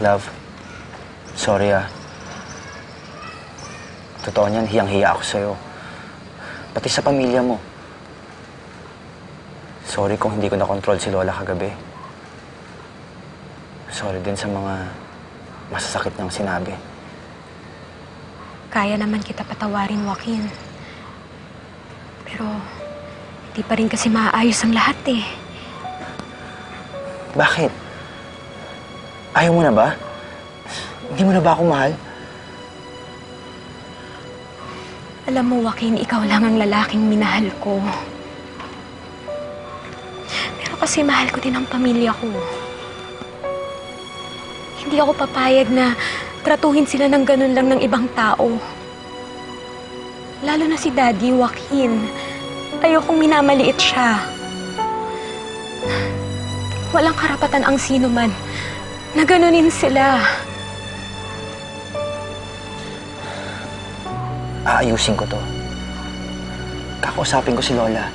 Love, sorry ah. Totoo niyan, hiyang-hiya ako sa'yo. Pati sa pamilya mo. Sorry kung hindi ko na-control si Lola kagabi. Sorry din sa mga masasakit niyang sinabi. Kaya naman kita patawarin, Joaquin. Pero, hindi pa rin kasi maayos ang lahat eh. Bakit? Ayaw mo na ba? Hindi mo na ba ako mahal? Alam mo, Joaquin, ikaw lang ang lalaking minahal ko. Pero kasi mahal ko din ang pamilya ko. Hindi ako papayag na tratuhin sila ng ganun lang ng ibang tao. Lalo na si Daddy, Joaquin. Ayokong minamaliit siya. Walang karapatan ang sino man na ganunin sila. Aayusin ko to. Kakausapin ko si Lola.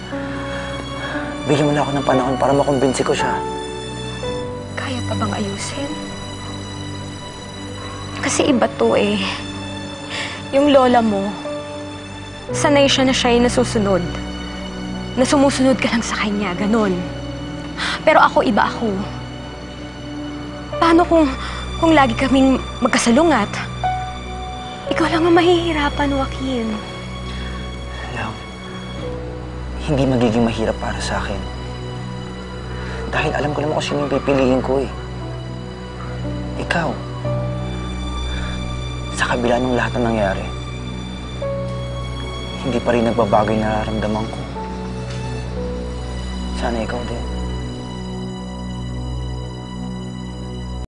Bigyan mo na ako ng panahon para makumbinsi ko siya. Kaya pa bang ayusin? Kasi iba to eh. Yung lola mo, sanay siya na siya yung nasusunod. Na sumusunod ka lang sa kanya, ganun. Pero ako, iba ako. Paano kung, kung lagi kaming magkasalungat? Ikaw lang ang mahihirapan, Joaquin. Love, hindi magiging mahirap para sa akin. Dahil alam ko naman kung sino yung pipiliin ko eh. Ikaw. Sa kabila ng lahat ng nangyari, hindi pa rin nagbabago yung nararamdaman ko. Sana ikaw din.